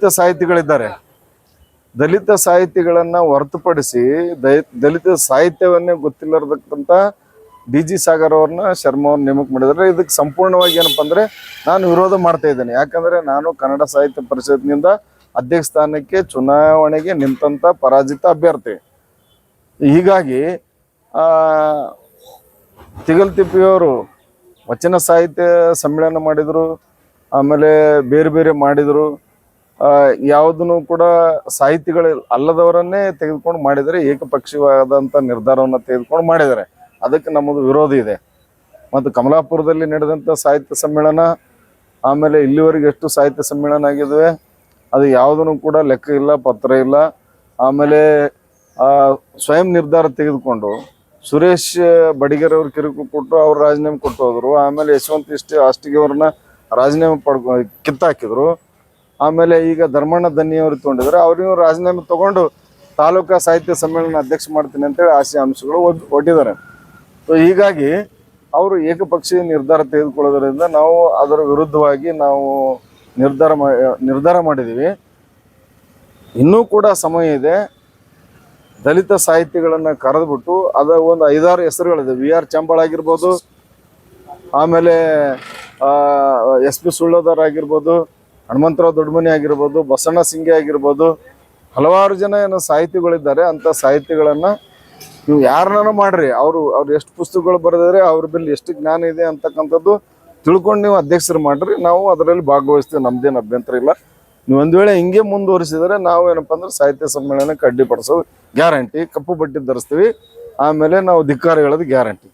ದಲಿತ ಸಾಹಿತಿಗಳಿದ್ದಾರೆ. ದಲಿತ ಸಾಹಿತಿಗಳನ್ನ ಹೊರತುಪಡಿಸಿ ದಲಿತ ಸಾಹಿತ್ಯವನ್ನೇ ಗೊತ್ತಿಲ್ಲರತಕ್ಕಂಥ ಡಿ ಜಿ ಸಾಗರ್ ಅವ್ರನ್ನ, ಶರ್ಮ ಅವ್ರನ್ನ ನೇಮಕ ಮಾಡಿದ್ರೆ ಇದಕ್ಕೆ ಸಂಪೂರ್ಣವಾಗಿ ಏನಪ್ಪ ಅಂದ್ರೆ ನಾನು ವಿರೋಧ ಮಾಡ್ತಾ ಇದ್ದೇನೆ. ಯಾಕಂದ್ರೆ ನಾನು ಕನ್ನಡ ಸಾಹಿತ್ಯ ಪರಿಷತ್ನಿಂದ ಅಧ್ಯಕ್ಷ ಸ್ಥಾನಕ್ಕೆ ಚುನಾವಣೆಗೆ ನಿಂತಂತ ಪರಾಜಿತ ಅಭ್ಯರ್ಥಿ. ಹೀಗಾಗಿ ತಿಗಲ್ತಿಪ್ಪಿಯವರು ತಿಗಲ್ ತಿಪ್ಪಿಯವರು ವಚನ ಸಾಹಿತ್ಯ ಸಮ್ಮೇಳನ ಮಾಡಿದರು, ಆಮೇಲೆ ಬೇರೆ ಬೇರೆ ಮಾಡಿದರು. ಯಾವುದನ್ನು ಕೂಡ ಸಾಹಿತಿಗಳು ಅಲ್ಲದವರನ್ನೇ ತೆಗೆದುಕೊಂಡು ಮಾಡಿದರೆ ಏಕಪಕ್ಷೀಯವಾದಂಥ ನಿರ್ಧಾರವನ್ನು ತೆಗೆದುಕೊಂಡು ಮಾಡಿದ್ದಾರೆ ಅದಕ್ಕೆ ನಮ್ಮದು ವಿರೋಧ ಇದೆ. ಮತ್ತು ಕಮಲಾಪುರದಲ್ಲಿ ನಡೆದಂಥ ಸಾಹಿತ್ಯ ಸಮ್ಮೇಳನ, ಆಮೇಲೆ ಇಲ್ಲಿವರೆಗೆ ಎಷ್ಟು ಸಾಹಿತ್ಯ ಸಮ್ಮೇಳನ ಆಗಿದ್ದಾವೆ, ಅದು ಯಾವುದನ್ನು ಕೂಡ ಲೆಕ್ಕ ಇಲ್ಲ, ಪತ್ರ ಇಲ್ಲ. ಆಮೇಲೆ ಸ್ವಯಂ ನಿರ್ಧಾರ ತೆಗೆದುಕೊಂಡು ಸುರೇಶ್ ಬಡಿಗರ್ ಅವ್ರ ಕಿರುಕು ಕೊಟ್ಟು ಅವ್ರು ರಾಜೀನಾಮೆ ಕೊಟ್ಟು ಹೋದರು. ಆಮೇಲೆ ಯಶವಂತ ಇಷ್ಟ ಅಷ್ಟಿಗೆ ಅವ್ರನ್ನ ರಾಜೀನಾಮೆ ಪಡ್ಕೊ, ಕಿತ್ತಾಕಿದ್ರು. ಆಮೇಲೆ ಈಗ ಧರ್ಮಣ್ಣ ದನ್ನಿಯವರು ತಗೊಂಡಿದ್ದಾರೆ. ಅವ್ರಿಗೂ ರಾಜೀನಾಮೆ ತಗೊಂಡು ತಾಲೂಕಾ ಸಾಹಿತ್ಯ ಸಮ್ಮೇಳನ ಅಧ್ಯಕ್ಷ ಮಾಡ್ತೀನಿ ಅಂತೇಳಿ ಆಸೆ ಅಂಶಗಳು ಒಡ್ ಒಡ್ಡಿದ್ದಾರೆ. ಸೊ ಹೀಗಾಗಿ ಅವರು ಏಕಪಕ್ಷೀಯ ನಿರ್ಧಾರ ತೆಗೆದುಕೊಳ್ಳೋದ್ರಿಂದ ನಾವು ಅದರ ವಿರುದ್ಧವಾಗಿ ನಾವು ನಿರ್ಧಾರ ನಿರ್ಧಾರ ಮಾಡಿದ್ದೀವಿ. ಇನ್ನೂ ಕೂಡ ಸಮಯ ಇದೆ. ದಲಿತ ಸಾಹಿತಿಗಳನ್ನು ಕರೆದುಬಿಟ್ಟು ಅದ ಒಂದು ಐದಾರು ಹೆಸರುಗಳಿದೆ. ವಿ ಆರ್ ಚಂಬಾಳ್ ಆಗಿರ್ಬೋದು, ಆಮೇಲೆ ಎಸ್ ಪಿ ಸುಳ್ಳೋದರ್ ಆಗಿರ್ಬೋದು ಹನುಮಂತರಾವ್ ದೊಡ್ಡಮನಿ ಆಗಿರ್ಬೋದು, ಬಸಣ್ಣ ಸಿಂಗೆ ಆಗಿರ್ಬೋದು, ಹಲವಾರು ಜನ ಏನು ಸಾಹಿತಿಗಳಿದ್ದಾರೆ, ಅಂಥ ಸಾಹಿತಿಗಳನ್ನು ನೀವು ಯಾರನ್ನ ಮಾಡ್ರಿ. ಅವರು ಅವ್ರು ಎಷ್ಟು ಪುಸ್ತಕಗಳು ಬರೆದಿದ್ರೆ, ಅವ್ರ ಬಲ್ಲಿ ಎಷ್ಟು ಜ್ಞಾನ ಇದೆ ಅಂತಕ್ಕಂಥದ್ದು ತಿಳ್ಕೊಂಡು ನೀವು ಅಧ್ಯಕ್ಷರು ಮಾಡ್ರಿ. ನಾವು ಅದರಲ್ಲಿ ಭಾಗವಹಿಸ್ತೀವಿ, ನಮ್ದೇನು ಅಭ್ಯಂತರ ಇಲ್ಲ. ನೀವು ಒಂದು ವೇಳೆ ಹಿಂಗೆ ಮುಂದುವರಿಸಿದರೆ ನಾವು ಏನಪ್ಪ ಅಂದ್ರೆ ಸಾಹಿತ್ಯ ಸಮ್ಮೇಳನಕ್ಕೆ ಅಡ್ಡಿಪಡಿಸೋದು ಗ್ಯಾರಂಟಿ, ಕಪ್ಪು ಬಟ್ಟೆ ಧರಿಸ್ತೀವಿ. ಆಮೇಲೆ ನಾವು ಧಿಕ್ಕಾರ ಹೇಳೋದು ಗ್ಯಾರಂಟಿ.